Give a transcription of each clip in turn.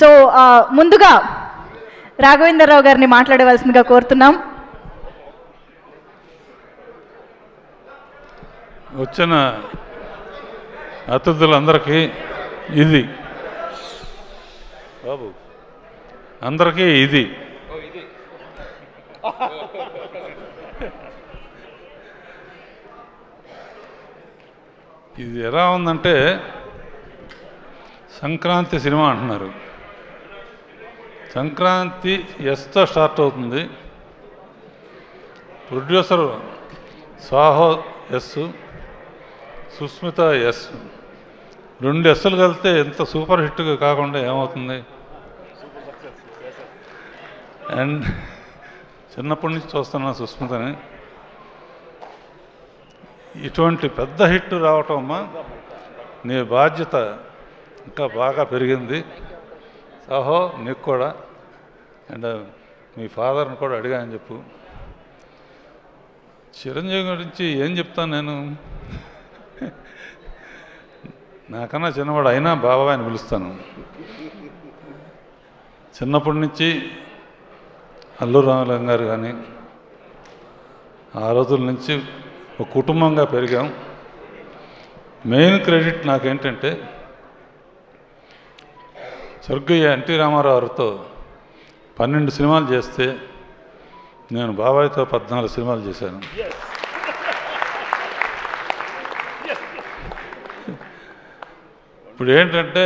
So ముందుగా రాఘవేంద్రరావు గారిని మాట్లాడవలసిందిగా కోరుతున్నాం. వచ్చిన అతిథులందరికీ ఇది. బాబు అందరికీ ఇది. ఇది ఎలా ఉందంటే సంక్రాంతి సినిమా అంటున్నారు. సంక్రాంతి ఎస్తో స్టార్ట్ అవుతుంది. Producer Sahu S Sushmita S. రెండు ఎస్సులు కలిస్తే ఎంత సూపర్ హిట్గా కాకుండా ఏమవుతుంది? అండ్ చిన్నప్పటి నుంచి చూస్తున్నా సుస్మితని. ఇటువంటి పెద్ద హిట్ రావటం అమ్మా నీ బాధ్యత. ఇంకా బాగా పెరిగింది. సాహో నీకు కూడా. అండ్ మీ ఫాదర్ని కూడా అడిగా అని చెప్పు. చిరంజీవి గురించి ఏం చెప్తాను నేను? నాకన్నా చిన్నవాడు అయినా బాబాయ్ అని పిలుస్తాను. చిన్నప్పటి నుంచి అల్లు రామలింగ గారు కానీ ఆ రోజుల నుంచి ఒక కుటుంబంగా పెరిగాం. మెయిన్ క్రెడిట్ నాకేంటంటే స్వర్గీయ ఎన్టీ రామారావుతో పన్నెండు సినిమాలు చేస్తే నేను బాబాయ్తో పద్నాలుగు సినిమాలు చేశాను. ఇప్పుడు ఏంటంటే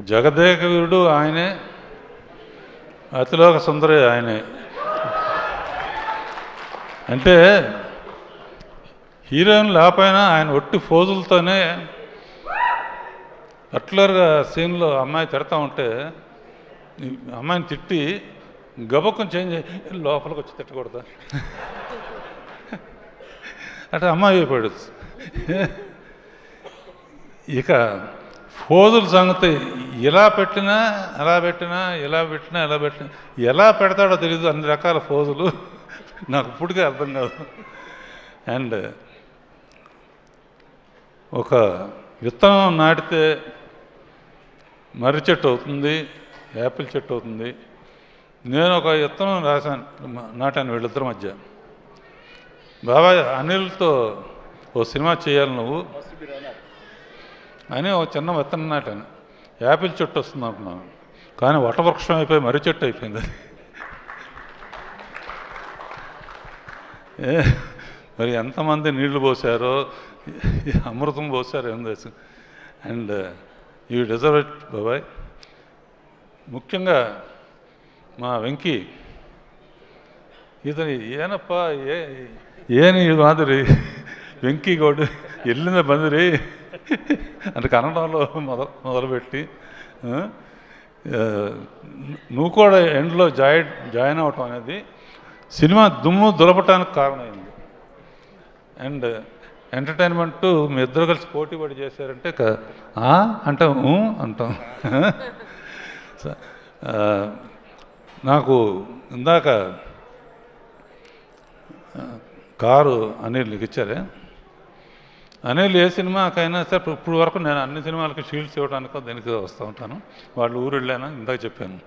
జగదేకవీరుడు ఆయనే అతిలోక సుందరి ఆయనే. అంటే హీరోయిన్ లేకపోయినా ఆయన ఒట్టి ఫోజులతోనే పర్టికులర్గా సీన్లో అమ్మాయి తిడతా ఉంటే అమ్మాయిని తిట్టి గబక్కం చేంజ్ అయ్యి లోపలికి వచ్చి తిట్టకూడదా? అంటే అమ్మాయి అయిపోయాడు ఇక ఫోజుల సంగతి ఇలా పెట్టినా అలా పెట్టినా ఇలా పెట్టినా ఎలా పెట్టినా ఎలా పెడతాడో తెలియదు అన్ని రకాల ఫోజులు. నాకు ఇప్పటికే అర్థం కాదు. అండ్ ఒక విత్తనం నాటితే మర్రి చెట్టు అవుతుంది యాపిల్ చెట్టు అవుతుంది. నేను ఒక విత్తనం రాశాను నాటాను వీళ్ళిద్దరి మధ్య. బాబాయ్ అనిల్తో ఓ సినిమా చేయాలి నువ్వు అని ఒక చిన్న విత్తనం నాటాను. యాపిల్ చెట్టు వస్తుంది అనుకున్నాను కానీ వటవృక్షం అయిపోయి మర్రి చెట్టు అయిపోయింది అది. ఏ, మరి ఎంతమంది నీళ్ళు పోసారో అమృతం పోసారో ఏం తెలుసు. అండ్ యూ డిజర్వ్ ఇట్ బాబాయ్. ముఖ్యంగా మా వెంకీ ఇతని ఏనప్పా ఏ ఏని మాదిరి వెంకీ గౌడ్ వెళ్ళిన బందిరి అంటే కన్నడంలో మొదలు మొదలుపెట్టి నువ్వు కూడా ఎండ్లో జాయి జాయిన్ అవటం అనేది సినిమా దుమ్ము దులపటానికి కారణమైంది. అండ్ ఎంటర్టైన్మెంట్ మీ ఇద్దరు కలిసి పోటీ పడి చేశారంటే క- అంటాం అంటాం. నాకు ఇందాక కారు అనిల్ ఇచ్చారే? అనిల్ ఏ సినిమాకైనా సరే ఇప్పుడు- వరకు నేను అన్ని సినిమాలకి షీల్డ్స్ ఇవ్వడానికో దేనికి వస్తూ ఉంటాను. వాళ్ళు ఊరు వెళ్ళాను ఇందాక చెప్పాను.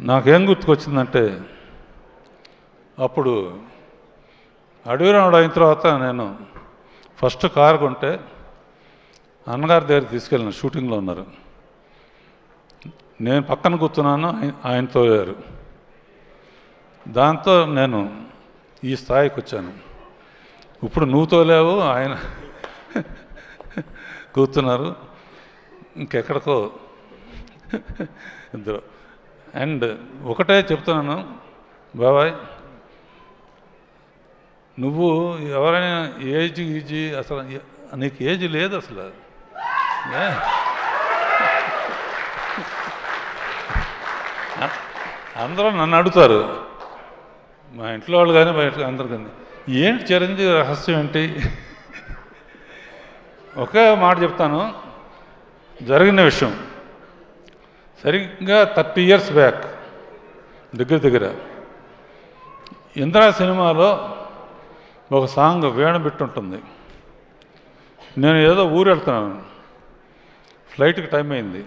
నాకేం గుర్తుకొచ్చిందంటే అప్పుడు అడవి రాముడు అయిన తర్వాత నేను ఫస్ట్ కారు కొంటే అన్నగారి దగ్గర తీసుకెళ్ళిన షూటింగ్లో ఉన్నారు. నేను పక్కన కూర్చున్నాను ఆయన- లేరు దాంతో నేను ఈ స్థాయికి వచ్చాను. ఇప్పుడు నువ్వు తోలేవు ఆయన కూర్చున్నారు. ఇంకెక్కడికో ఇద్దరు. అండ్ ఒకటే చెప్తున్నాను బాబాయ్ నువ్వు ఎవరైనా ఏజ్ ఈజీ అసలు నీకు ఏజ్ లేదు అసలు. అందరూ నన్ను అడుగుతారు. మా ఇంట్లో వాళ్ళు కానీ బయట అందరు కానీ ఏంటి చిరంజీవి రహస్యం ఏంటి? ఒకే మాట చెప్తాను. జరిగిన విషయం. సరిగ్గా థర్టీ ఇయర్స్ బ్యాక్ దగ్గర దగ్గర. ఇంద్రా సినిమాలో ఒక సాంగ్ వీణ ఉంటుంది నేను ఏదో ఊరు వెళ్తున్నాను. ఫ్లైట్కి టైం అయింది.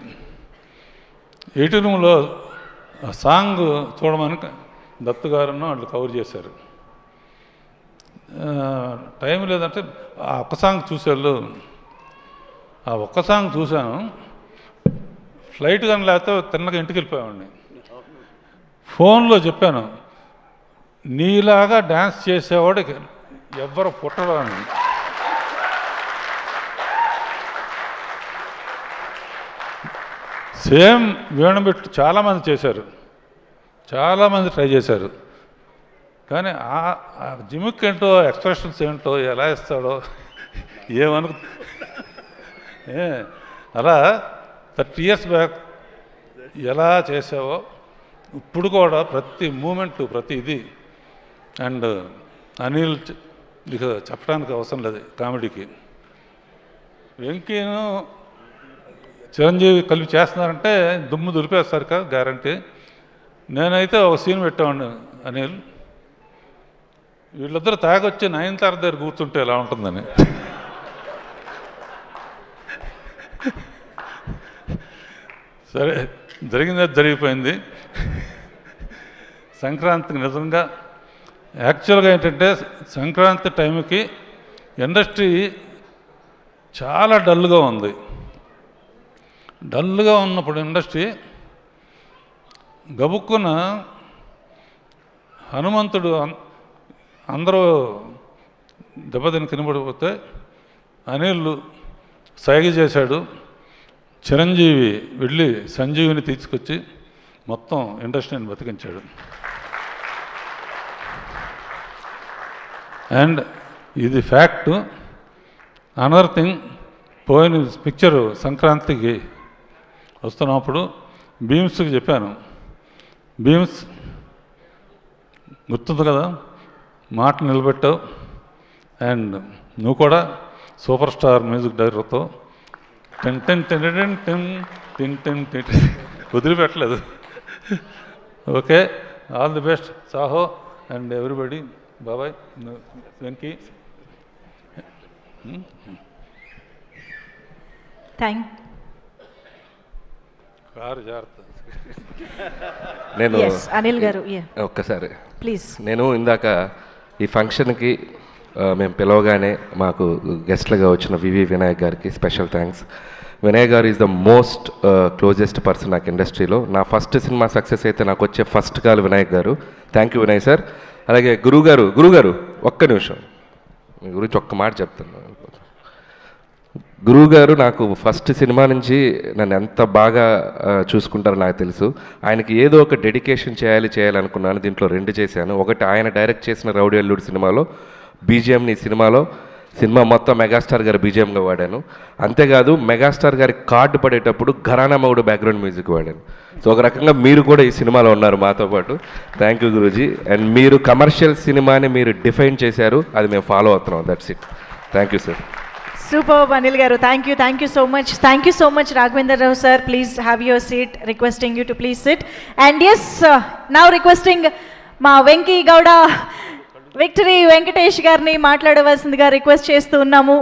ఎయిటీ రూమ్లో ఆ సాంగ్ చూడమని దత్తు గారును వాళ్ళు కవర్ చేశారు. టైం లేదంటే ఆ ఒక్క సాంగ్ చూసేళ్ళు ఆ ఒక్క సాంగ్ చూశాను. ఫ్లైట్ కానీ లేకపోతే తిన్నగా ఇంటికి వెళ్ళిపోయామండి ఫోన్లో చెప్పాను. నీలాగా డ్యాన్స్ చేసేవాడు ఎవ్వరు పుట్టరాని. సేమ్ వీణబెట్టు చాలామంది చేశారు. చాలామంది ట్రై చేశారు. కానీ ఆ ఆ జిమిక్ ఏంటో ఎక్స్ప్రెషన్స్ ఏంటో ఎలా ఇస్తాడో ఏమను అలా థర్టీ ఇయర్స్ బ్యాక్ ఎలా చేసావో ఇప్పుడు కూడా ప్రతి మూమెంట్ ప్రతి ఇది. అండ్ అనిల్ ఇక చెప్పడానికి అవసరం లేదు కామెడీకి. వెంకీను చిరంజీవి కలిపి చేస్తున్నారంటే దుమ్ము దులిపేస్తారు కదా గ్యారంటీ నేనైతే ఒక సీన్ పెట్టామండి అనిల్. వీళ్ళిద్దరు తాగొచ్చి నయనతార దగ్గర కూర్చుంటే ఎలా ఉంటుందని. సరే జరిగింది జరిగిపోయింది. సంక్రాంతికి నిజంగా యాక్చువల్గా ఏంటంటే సంక్రాంతి టైంకి ఇండస్ట్రీ చాలా డల్గా ఉంది. డల్గా ఉన్నప్పుడు ఇండస్ట్రీ గబుక్కున హనుమంతుడు అందరూ దెబ్బతిని కనబడిపోతే అనిల్ సైగ చేశాడు. చిరంజీవి వెళ్ళి సంజీవిని తీసుకొచ్చి మొత్తం ఇండస్ట్రీని బతికించాడు. అండ్ ఇది ఫ్యాక్ట్ అనదర్ థింగ్ పోయిన పిక్చరు సంక్రాంతికి వస్తున్నప్పుడు బీమ్స్కి చెప్పాను బీమ్స్ గుర్తుంది కదా మాట నిలబెట్టావు అండ్ నువ్వు కూడా super star music డైరెక్టర్తో ten ten ten ten ten ten ten ten వదిలిపెట్టలేదు okay all the best Sahu and everybody బాబాయ్ వెంకీ. థ్యాంక్ కారు జాగ్రత్త. నేను ఎస్ అనిల్ గారు ఒక్కసారి. ప్లీజ్ నేను ఇందాక ఈ ఫంక్షన్కి మేము పిలవగానే మాకు గెస్ట్లుగా వచ్చిన వివి వినాయక్ గారికి స్పెషల్ థ్యాంక్స్. వినాయక్ గారు is the most closest person నాకు ఇండస్ట్రీలో. నా ఫస్ట్ సినిమా సక్సెస్ అయితే నాకు వచ్చే ఫస్ట్ కాల్ వినాయక్ గారు. Thank you Vinayak sir. అలాగే గురుగారు గురువుగారు ఒక్క నిమిషం. మీ గురించి ఒక్క మాట చెప్తాను గురువు గారు నాకు ఫస్ట్ సినిమా నుంచి నన్ను ఎంత బాగా చూసుకుంటారో నాకు తెలుసు. ఆయనకి ఏదో ఒక డెడికేషన్ చేయాలి చేయాలనుకున్నాను దీంట్లో రెండు చేశాను. ఒకటి ఆయన డైరెక్ట్ చేసిన రౌడీ అల్లుడు సినిమాలో బీజిఎంని సినిమాలో సినిమా మొత్తం మెగాస్టార్ గారి బీజిఎంగా వాడాను. అంతేకాదు మెగాస్టార్ గారి కార్డు పడేటప్పుడు ఘరానామౌడు బ్యాక్గ్రౌండ్ మ్యూజిక్ వాడాను. సో ఒక రకంగా మీరు కూడా ఈ సినిమాలో ఉన్నారు మాతో పాటు. Thank you Guruji. అండ్ మీరు కమర్షియల్ సినిమాని మీరు డిఫైన్ చేశారు. అది మేము ఫాలో అవుతున్నాం. That's it thank you sir super Anil గారు. Thank you thank you so much thank you so much Raghavender Rao sir please have your seat requesting you to please sit and as now requesting మా Venky Gowda victory Venkatesh గారిని మాట్లాడవలసిందిగా request చేస్తూ ఉన్నాము.